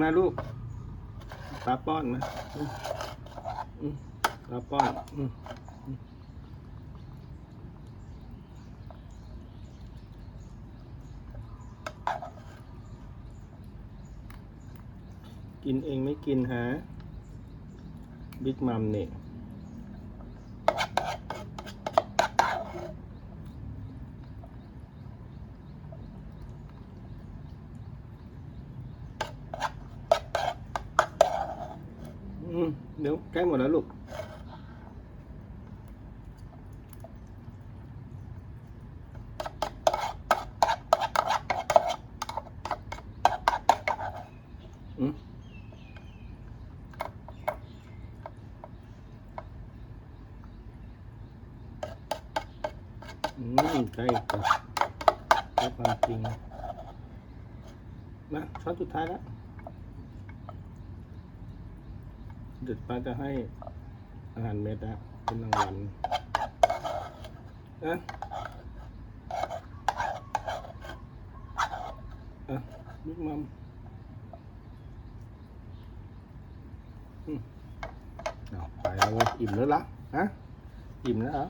มาลูกตาป้อนมาตาป้อนกินเองไม่กินฮะบิ๊กมัมเนี่ย อืมเดี๋ยวใกล้หมดแล้วลูก อืมอืมใกล้กับใกล้ความจริงนะช้อนสุดท้ายแล้ว เดี๋ยวป้าจะให้อาหารเม็ดนะเป็นรางวัลนะอะลูกมัมอืมเอาไปแล้วเว้ยอิ่มแล้วละฮะอิ่มแล้วเหรอ